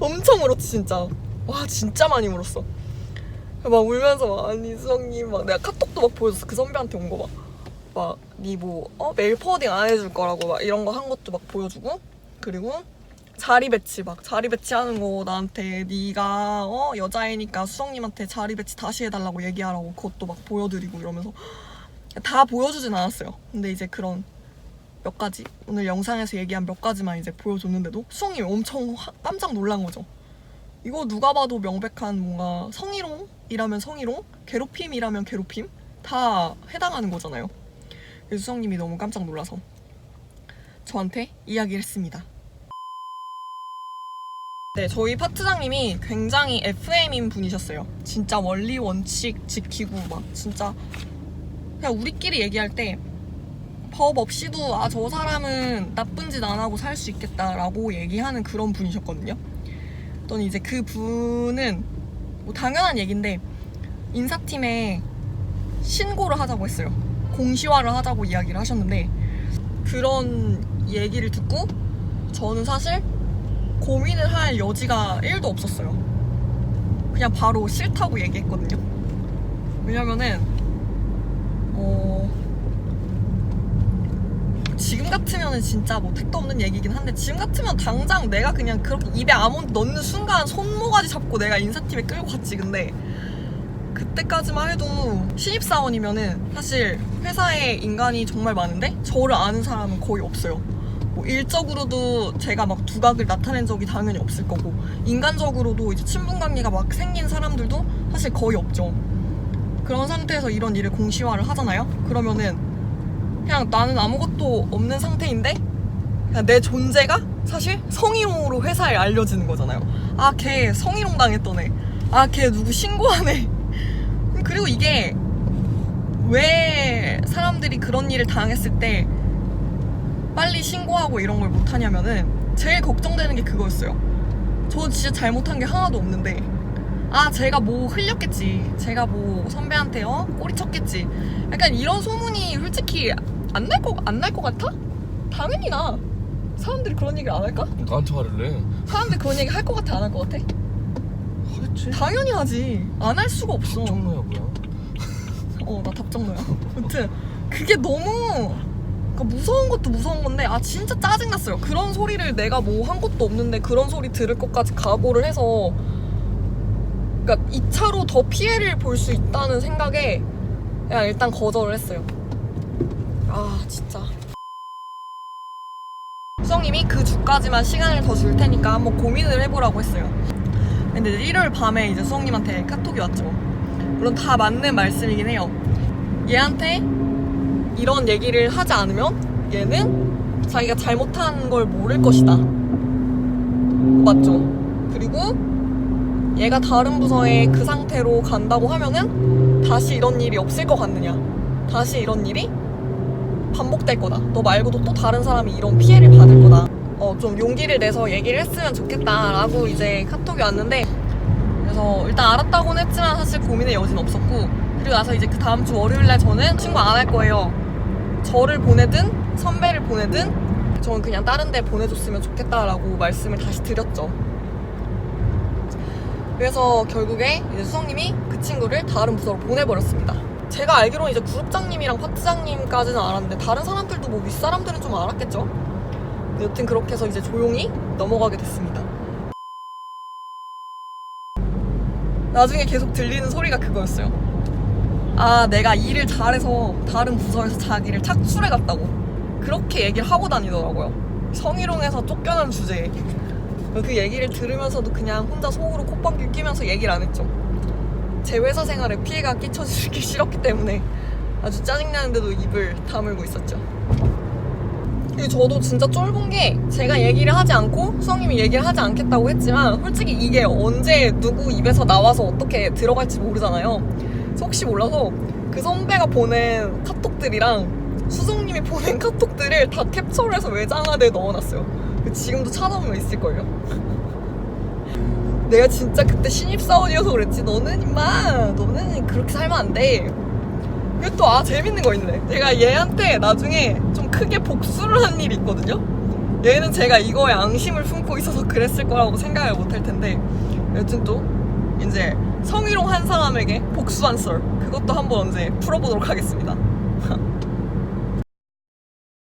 엄청 울었지 진짜. 와 진짜 많이 울었어. 막 울면서 막 아니 수정님 막 내가 카톡도 막 보여줬어. 그 선배한테 온 거 막. 막니뭐 어? 메일 포워딩 안 해줄 거라고 막 이런 거 한 것도 막 보여주고. 그리고 자리 배치 막 자리 배치하는 거 나한테 네가 어? 여자애니까 수정님한테 자리 배치 다시 해달라고 얘기하라고 그것도 막 보여드리고 이러면서. 다 보여주진 않았어요. 근데 이제 그런 몇 가지? 오늘 영상에서 얘기한 몇 가지만 이제 보여줬는데도 수정님이 엄청 화- 깜짝 놀란 거죠. 이거 누가 봐도 명백한 뭔가 성희롱이라면 성희롱 괴롭힘이라면 괴롭힘 다 해당하는 거잖아요. 그래서 수정님이 너무 깜짝 놀라서 저한테 이야기를 했습니다. 네, 저희 파트장님이 굉장히 FM인 분이셨어요. 진짜 원리 원칙 지키고 막 진짜 그냥 우리끼리 얘기할 때 법 없이도 아 저 사람은 나쁜 짓 안 하고 살 수 있겠다라고 얘기하는 그런 분이셨거든요. 또 이제 그 분은 뭐 당연한 얘기인데 인사팀에 신고를 하자고 했어요. 공시화를 하자고 이야기를 하셨는데 그런 얘기를 듣고 저는 사실 고민을 할 여지가 1도 없었어요. 그냥 바로 싫다고 얘기했거든요. 왜냐면은, 어, 지금 같으면은 진짜 뭐 택도 없는 얘기긴 한데, 지금 같으면 당장 내가 그냥 그렇게 입에 아몬드 넣는 순간 손모가지 잡고 내가 인사팀에 끌고 갔지. 근데, 그때까지만 해도 신입사원이면은 사실 회사에 인간이 정말 많은데, 저를 아는 사람은 거의 없어요. 뭐 일적으로도 제가 막 두각을 나타낸 적이 당연히 없을 거고 인간적으로도 이제 친분 관계가 막 생긴 사람들도 사실 거의 없죠. 그런 상태에서 이런 일을 공시화를 하잖아요. 그러면은 그냥 나는 아무것도 없는 상태인데 그냥 내 존재가 사실 성희롱으로 회사에 알려지는 거잖아요. 아, 걔 성희롱 당했던 애. 아, 걔 누구 신고하네. 그리고 이게 왜 사람들이 그런 일을 당했을 때 빨리 신고하고 이런 걸 못하냐면은 제일 걱정되는 게 그거였어요. 저 진짜 잘못한 게 하나도 없는데 아 제가 뭐 흘렸겠지. 제가 뭐 선배한테 어 꼬리 쳤겠지. 약간 이런 소문이 솔직히 안 날 거 안날것 같아? 당연히 나. 사람들이 그런 얘기를 안 할까? 나한테 화를 내. 사람들이 그런 얘기 할것 같아 안할것 같아? 하겠지. 당연히 하지. 안 할 수가 없어. 정로야 뭐야? 어, 나 답정너야. 아무튼 그게 너무 그러니까 무서운 것도 무서운 건데 아 진짜 짜증났어요. 그런 소리를 내가 뭐 한 것도 없는데 그런 소리 들을 것까지 각오를 해서 그러니까 2차로 더 피해를 볼 수 있다는 생각에 그냥 일단 거절을 했어요. 아 진짜. 수정님이 그 주까지만 시간을 더 줄 테니까 한번 고민을 해보라고 했어요. 근데 일요일 밤에 이제 수정님한테 카톡이 왔죠. 물론 다 맞는 말씀이긴 해요. 얘한테 이런 얘기를 하지 않으면 얘는 자기가 잘못한 걸 모를 것이다. 맞죠? 그리고 얘가 다른 부서에 그 상태로 간다고 하면은 다시 이런 일이 없을 것 같느냐? 다시 이런 일이 반복될 거다. 너 말고도 또 다른 사람이 이런 피해를 받을 거다. 어, 좀 용기를 내서 얘기를 했으면 좋겠다라고 이제 카톡이 왔는데 그래서 일단 알았다고는 했지만 사실 고민의 여지는 없었고 그리고 나서 이제 그 다음 주 월요일 날 저는 친구 안 할 거예요. 저를 보내든 선배를 보내든 저는 그냥 다른 데 보내줬으면 좋겠다라고 말씀을 다시 드렸죠. 그래서 결국에 이제 수성님이 그 친구를 다른 부서로 보내버렸습니다. 제가 알기로는 이제 그룹장님이랑 파트장님까지는 알았는데 다른 사람들도 뭐 윗사람들은 좀 알았겠죠? 여튼 그렇게 해서 이제 조용히 넘어가게 됐습니다. 나중에 계속 들리는 소리가 그거였어요. 아, 내가 일을 잘해서 다른 부서에서 자기를 착출해 갔다고. 그렇게 얘기를 하고 다니더라고요. 성희롱에서 쫓겨난 주제에. 그 얘기를 들으면서도 그냥 혼자 속으로 콧방귀 끼면서 얘기를 안 했죠. 제 회사 생활에 피해가 끼쳐지기 싫었기 때문에 아주 짜증나는데도 입을 다물고 있었죠. 그리고 저도 진짜 쫄본 게 제가 얘기를 하지 않고 수성님이 얘기를 하지 않겠다고 했지만 솔직히 이게 언제 누구 입에서 나와서 어떻게 들어갈지 모르잖아요. 그래서 혹시 몰라서 그 선배가 보낸 카톡들이랑 수성님이 보낸 카톡들을 다 캡처를 해서 외장하드에 넣어놨어요. 지금도 찾아보면 있을걸요. 내가 진짜 그때 신입사원이어서 그랬지. 너는 임마, 너는 그렇게 살면 안 돼. 그리고 또, 아, 재밌는 거 있네. 제가 얘한테 나중에 좀 크게 복수를 한 일이 있거든요. 얘는 제가 이거에 앙심을 품고 있어서 그랬을 거라고 생각을 못 할 텐데 여튼 또 이제 성희롱 한 사람에게 복수한 썰 그것도 한번 언제 풀어보도록 하겠습니다